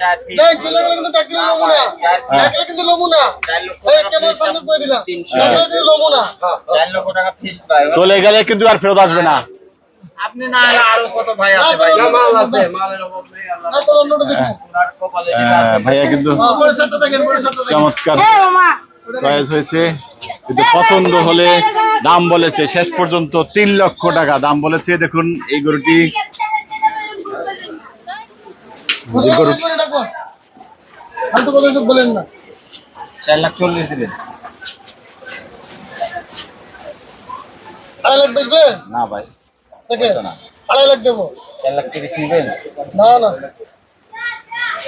দেখ চলে গেলে কিন্তু টাকলি লমু না টাকলি কিন্তু লমু না চার লক্ষ এই টাকা কেমন ফিস সুন্দর করে দিলাম তিনশো কিন্তু লমু না চার লক্ষ টাকা ফিস ভাই চলে গেলে কিন্তু আর ফেরত আসবে না আপনি না আরও কত ভাই আছে ভাই না, মাল আছে, মালের অভাব নেই আল্লাহ না চল অন্যটা দেখব ওনার কপালে যেটা আহ, আছে ভাইয়া কিন্তু চমৎকার চয়েস হয়েছে কিন্তু পছন্দ হলে দাম বলেছে শেষ পর্যন্ত তিন লক্ষ টাকা দাম বলেছে দেখুন এই গরুটি যে গরু ফালতু কথা বলেন না। চার লাখ চল্লিশ দিবেন আড়াই লাখ দেখবেন না ভাই দেখে? না? আড়াই লাখ দেবো। চার লাখ তিরিশ নিবেন না না।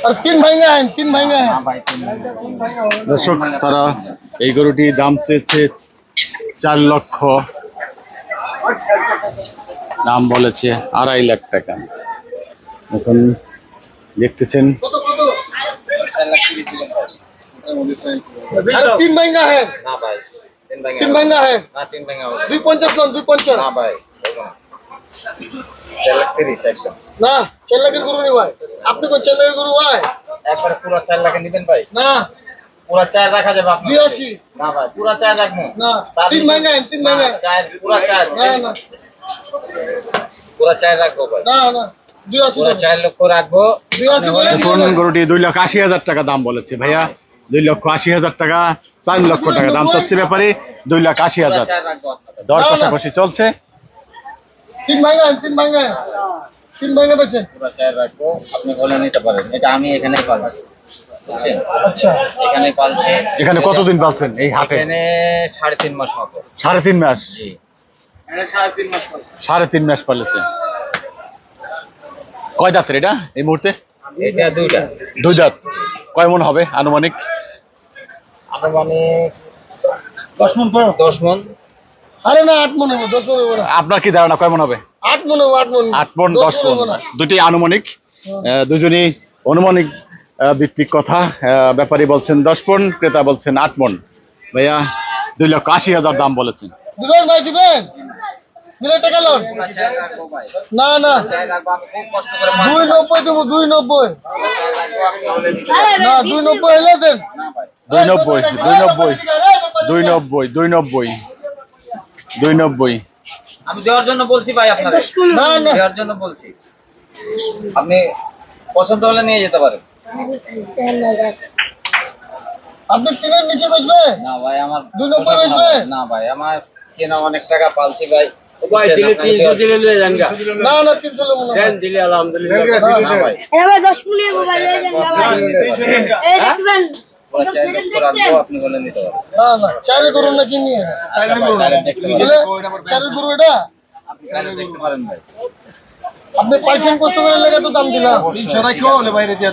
আর তিন ভাইঙ্গা আইন তিন ভাইঙ্গা না আইন ভাই তিন লাখ। দর্শক তারা এই গরুটি দাম চেয়েছে চার লক্ষ। দাম বলেছে আড়াই লাখ টাকা। এখন দেখতেছেন তিন ভাই তিন হবে। দুই পঞ্চাশ দুই পঞ্চাশ। না ভাই না। চার লাখ তিরিশ একদম না চার লাখের গরু নেই ভাই। আপনি কোন চার লাখের গরু ভাই? একবারে পুরো চার লাখে নিবেন ভাই? না। পুরা চার রাখা যাবে আপনার বিরাশি। না ভাই পুরা চার রাখব। না তিন আইন তিন। চার পুরা চার। না না। পুরা চার রাখব ভাই। না না। চার লক্ষ রাখব। দুই আশি করে দেখুন গরুটি দুই লক্ষ আশি হাজার টাকা দাম বলেছে ভাইয়া। দুই লক্ষ আশি হাজার টাকা চার লক্ষ টাকা দাম চাচ্ছে ব্যাপারে। দুই লাখ আশি হাজার। চার রাখব আপনাদের দর না, না। কষাকষি চলছে। তিন ভাইঙ্গা তিন ভাইঙ্গা তিন ভাইঙ্গা বেচেন চার রাখব। আপনি বলে নিতে পারেন। এটা আমি এখানেই পালছি। বুঝছেন? আচ্ছা। এখানে কতদিন পালছেন এই হাটে? সাড়ে তিন মাস মতো সাড়ে তিন মাস। সাড়ে তিন মাস মতো সাড়ে তিন মাস পালেছে কয় দাঁতের এটা এই মুহূর্তে? এটা দুইটা। দুই দাঁত। কয় মন হবে আনুমানিক? মানে দশ মন দশ মন। আরে না আট মনে হব দশ মনে হব না। আপনার কি ধারণা কয় মন হবে? আট মনে হব আট মন। আট মন দশ মন। দুটি আনুমানিক। আহ, দুজনই অনুমানিক আহ, ভিত্তিক কথা। ব্যাপারী বলছেন দশ মন ক্রেতা বলছেন আট মন। ভাইয়া দুই লক্ষ আশি হাজার দাম বলেছেন। দিবেন ভাই দিবেন। দিলে টাকা লোন না না। চার রাখব আমি খুব কষ্ট করে দুই নব্বই দেবো দুই নব্বই। না দুই নব্বই হলে দেন। দুই নব্বই দুই নব্বই দুই নব্বই দুই নব্বই দুই নব্বই। আমি দেওয়ার জন্য বলছি ভাই না দেওয়ার জন্য বলছি। আপনি পছন্দ হলে নিয়ে যেতে পারেন। আপনি তিনের নিচে বেচবেন না ভাই আমার দুই নব্বই বেচবে? না ভাই। আমার কেনা অনেক টাকা পালছি ভাই। ভাই দিলে তিনশো দিলে যান না না তিনশো দেন দিলে আলহামদুলিল্লাহ। আপনি গরু চারের গরু এটা? পাইছেন কষ্ট করে লেগে তো দাম দিলাম। দেন, মুরব্বি, আবার দিয়ে দিয়ে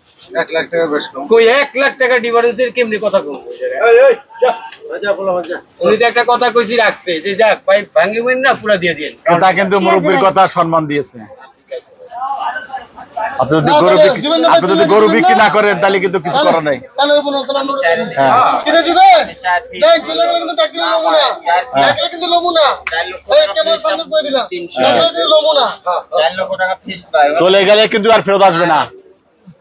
এক লাখ টাকা বেচলো কই এক লাখ টাকা ডিফারেন্সের কেমনে কথা কম? উনি তো একটা কথা কইছি রাখছে। যে যাক ভাই ভাঙ্গিবেন না পুরা দিয়ে দিন কথা কিন্তু মুরব্বীর কথা সম্মান দিয়েছে। আপনি যদি গরু বিক্রি না আপনি যদি গরু বিক্রি না। না করেন তাহলে কিন্তু কিছু করার নাই। হ্যাঁ। ভাই। চলে গেলে কিন্তু আর ফেরত আসবে না।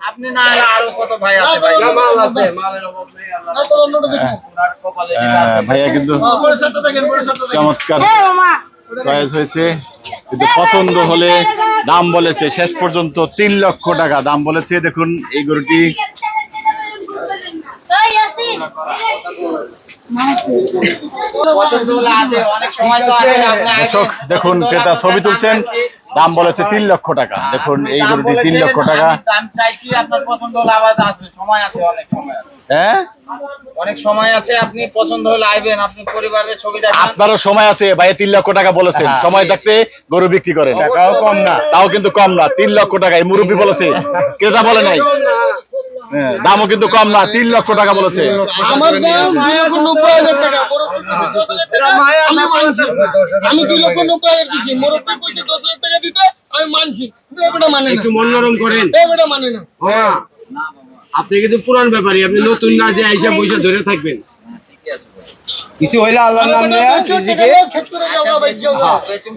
আপনি না এলে আরও কত ভাই আছে ভাই? মাল আছে, মালের অভাব নেই আল্লাহ না চল অন্যটা দেখব ওনার কপালে যেটা আছে। ভাইয়া কিন্তু শার্টটা চমৎকার। চয়েস হয়েছে। কিন্তু পছন্দ হলে দাম বলেছে শেষ পর্যন্ত তিন লক্ষ টাকা দাম বলেছে। দেখুন এই গরুটি এই ইয়াসিন পছন্দ হলে আছে অনেক সময় তো আছে আপনি আগে দর্শক দেখুন ক্রেতা ছবি তুলছেন। দাম বলেছে তিন লক্ষ টাকা। দেখুন এই গরুটি তিন লক্ষ টাকা। হ্যাঁ? অনেক সময় আছে আপনি পছন্দ হলে আইবেন আপনি পরিবারের ছবি দেখেন। আপনারও সময় আছে ভাই তিন লক্ষ টাকা বলেছেন। হ্যাঁ। সময় থাকতে গরু বিক্রি করেন। টাকাও কম না। তাও কিন্তু কম না। তিন লক্ষ টাকা এই মুরব্বী বলেছে। ক্রেতা বলে নাই? দামও কিন্তু কম না তিন লক্ষ টাকা বলেছে। আমার দাম দুই লক্ষ নব্বই হাজার টাকা। মুরব্বী কইছে দশ হাজার টাকা আমি দুই লক্ষ নব্বই হাজার দিছি। মুরব্বী কইছে দশ হাজার টাকা দিতে আমি মানছি। কিন্তু এবারটা মানে না। একটু মনোরম করেন। এবারটা মানে না। হ্যাঁ। আপনি কিন্তু পুরান ব্যাপারী আপনি নতুন না যে আইসা পয়সা ধরে থাকবেন। কিছু হইলে আল্লাহর নাম নিজেকে খেত করে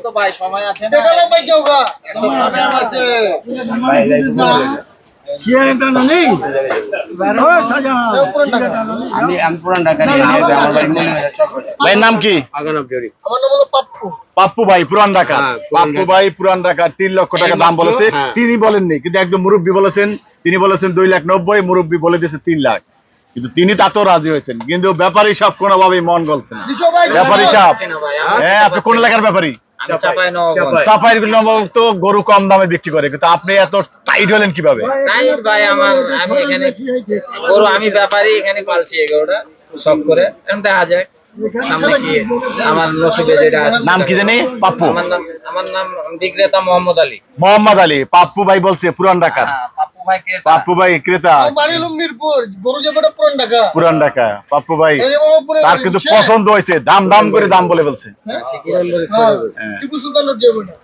তো ভাই সময় আছে না? গা। দাও পুরান টাকা। আমি আমি পুরান ঢাকা নিয়ে আমার বাড়ি মনে হয় ভাইয়ের নাম কি? আগান আপনি আমার নাম হলো পাপ্পু। পাপ্পু ভাই পুরান ঢাকা। হ্যাঁ, পাপ্পু ভাই পুরান ঢাকা তিন লক্ষ টাকা দাম বলেছে। হ্যাঁ। তিনি বলেননি কিন্তু একদম মুরব্বী বলেছেন। তিনি বলেছেন দুই লাখ নব্বই মুরব্বী বলে দিয়েছে তিন লাখ। কিন্তু তিনি তাতেও রাজি হয়েছেন। কিন্তু ব্যাপারী সব কোনোভাবেই মন গলছে না। ব্যাপারী সাহেব। হ্যাঁ আপনি কোন এলাকার ব্যাপারী? চাপাই নবাব চাপাই। সাফাইর নবাব তো গরু কম দামে বিক্রি করে কিন্তু আপনি এত টাইট হলেন কীভাবে? তাই ভাই আমার আমি এখানে গরু আমি ব্যাপারী এখানে পালছি এই গরুটা শখ করে। এখন দেখা যাক সামনে কি আমার নসিবে যেটা আছে নাম কি জানি? পাপ্পু। আমার নাম আমার নাম বিক্রেতা মোহাম্মদ আলী। মোহাম্মদ আলী পাপ্পু ভাই বলছে পুরান ঢাকার। হ্যাঁ, পাপ্পু ভাই ক্রেতা। পুরান ঢাকা। পাপ্পু ভাই তার কিন্তু পছন্দ হয়েছে দাম দাম করে দাম বলে বলছে। হ্যাঁ? হ্যাঁ।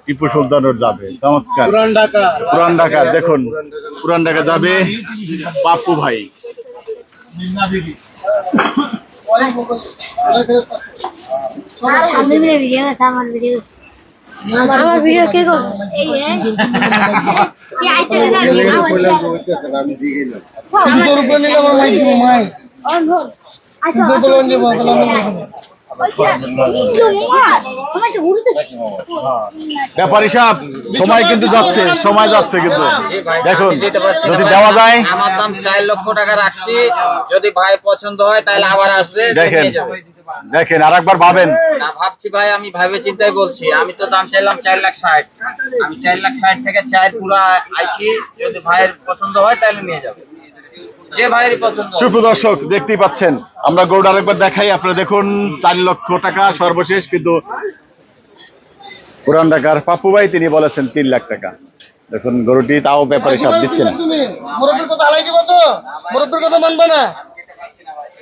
টিপু সুলতান রোড যাবে চমৎকার। পুরান ঢাকা। দেখুন পুরান ঢাকা যাবে পাপ্পু ভাই ভিডিও আমার ভিডিও আমার ভিডিও কে করবে এই কি আইছে না তিনশোর উপরে নিলে আমার মাইক দিব, মাইক। আচ্ছা তিনশো বললাম যে বাবা, বললাম না। আমার তো ঘুরতে ব্যাপারী সাহেব সময় কিন্তু যাচ্ছে সময় যাচ্ছে কিন্তু দেখুন যদি দেওয়া যায় আমার দাম চার লক্ষ টাকা রাখছি যদি ভাই পছন্দ হয় তাহলে আবার আসবে দেখেন। দেখেন আর একবার ভাবেন। না ভাবছি ভাই আমি ভাবে চিন্তাই বলছি। আমি তো দাম চাইলাম চার লাখ ষাট। আমি চার লাখ ষাট থেকে চার পুরা আইছি। যদি ভাইয়ের পছন্দ হয় তাহলে নিয়ে যাবে। যে ভাইয়েরই পছন্দ সুপ্রদর্শক দেখতেই পাচ্ছেন। আমরা আরেকবার দেখাই। আপনারা দেখুন চার লক্ষ টাকা সর্বশেষ কিন্তু পুরান ঢাকার পাপ্পু ভাই তিনি বলেছেন তিন লাখ টাকা। দেখুন গরুটি তাও ব্যাপারী সাহেব দিচ্ছে না। তুমি? মুরব্বীর কথা হালাই দিবা তো? মুরব্বীর কথা মানবা না?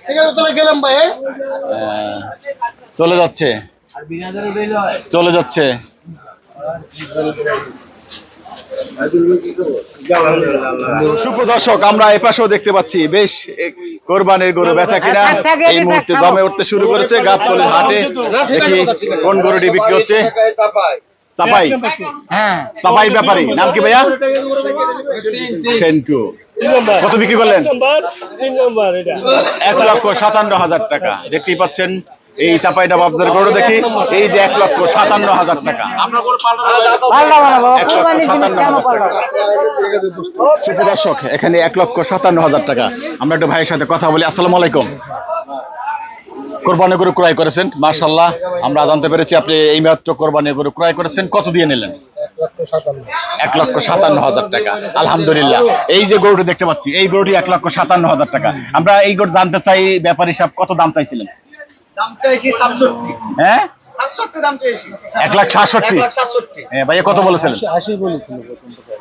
ঠিক আছে তাহলে গেলাম ভাই হ্যাঁ? চলে যাচ্ছে। চলে যাচ্ছে। সুপ্রদর্শক আমরা এ পাশেও দেখতে পাচ্ছি বেশ কোরবানির গরু বেচা কিনা। এই মুহূর্তে দমে উঠতে শুরু করেছে গাবতলির হাটে। দেখি কোন গরুটি বিক্রি হচ্ছে। চাপাই। হ্যাঁ। চাপাই ব্যাপারী। নাম কি ভাইয়া? সেন্টু। কত বিক্রি করলেন? এক লক্ষ সাতান্ন হাজার টাকা। দেখতেই পাচ্ছেন এই চাপাইটা বাবজার গরু দেখি। এই যে এক লক্ষ সাতান্ন হাজার টাকা। এক লক্ষ সাতান্ন হাজার টাকা। সুপ্রদর্শক এখানে এক লক্ষ সাতান্ন হাজার টাকা। আমরা একটু ভাইয়ের সাথে কথা বলি। আসসালামু আলাইকুম। কোরবানি গরু ক্রয় করেছেন? মার্শাল্লাহ আমরা জানতে পেরেছি আপনি এই মাত্র কোরবানি গরু ক্রয় করেছেন। কত দিয়ে নিলেন? এক লক্ষ সাতান্ন হাজার টাকা। আলহামদুলিল্লাহ। এই যে গরুটি দেখতে পাচ্ছি এই গরুটি এক লক্ষ সাতান্ন হাজার টাকা। আমরা এই গরু জানতে চাই ব্যাপারী সাহেব কত দাম চাইছিলেন? দাম চাইছি সাতষট্টি। হ্যাঁ? লাখ সাতষট্টি? এক লাখ সাতষট্টি। হ্যাঁ, ভাইয়া কত বলেছিলেন?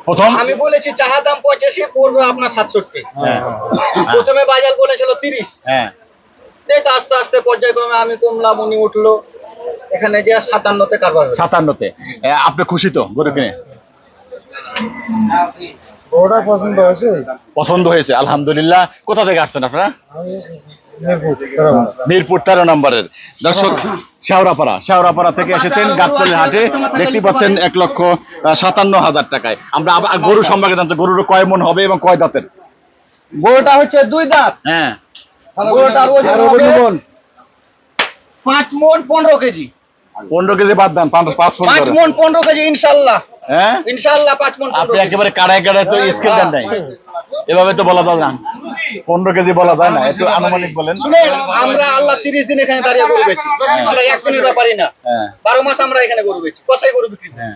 প্রথম আমি বলেছি চাহা দাম পঁচাশি পড়বে আপনার সাতষট্টি। হ্যাঁ। প্রথমে বাজার বলেছিল তিরিশ। হ্যাঁ। এটা আস্তে আস্তে পর্যায়ক্রমে আমি কমলাম উনি উঠল। এখানে যে সাতান্নতে কারবার সাতান্নতে। আপনি খুশি তো গরু কিনে? পছন্দ হয়েছে? পছন্দ হয়েছে আলহামদুলিল্লাহ। কোথা থেকে আসছেন আপনারা? মিরপুর তেরো নম্বরের। দর্শক শেওড়াপাড়া শেওড়াপাড়া থেকে এসেছেন গাবতলের হাটে। দেখতে পাচ্ছেন এক লক্ষ সাতান্ন হাজার টাকায়। আমরা আবার গরু সম্পর্কে জানতে গরুর কয় মন হবে এবং কয় দাঁতের? গরুটা হচ্ছে দুই দাঁত। হ্যাঁ। গরুটার ওজন হবে পাঁচ মন পনেরো কেজি। পনেরো কেজি বাদ দেন পাঁচ পাঁচ পাঁচ মন পনেরো কেজি ইনশাল্লাহ। হ্যাঁ? ইনশাল্লাহ পাঁচ মন আপনি একেবারে কাড়ায় কাড়ায় তো স্কেল দেন নাই। এভাবে তো বলা যায় না। পনেরো কেজি বলা যায় না একটু আনুমানিক বলেন। শুনেন আমরা আল্লাহ তিরিশ দিন এখানে দাঁড়িয়ে গরু বেছি আমরা একদিনের ব্যাপারই না। হ্যাঁ। বারো মাস আমরা এখানে গরু বেছি কষাই গরু বিক্রি করি। হ্যাঁ।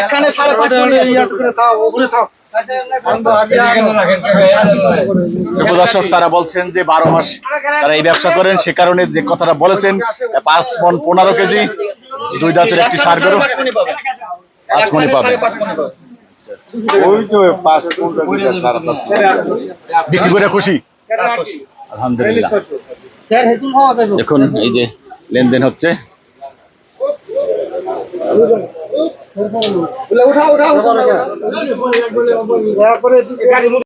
একখানে সাড়ে পাঁচ মন দর্শক তারা বলছেন যে বারো মাস তারা এই ব্যবসা করেন সে কারণে যে কথাটা বলেছেন পাঁচ মন পনেরো কেজি দুই দাঁতের একটি সার গরু। পাঁচ মণি পাবেন। বিক্রি করে খুশি? আলহামদুলিল্লাহ। দেখুন এই যে লেনদেন হচ্ছে। উঠা উঠা উঠা।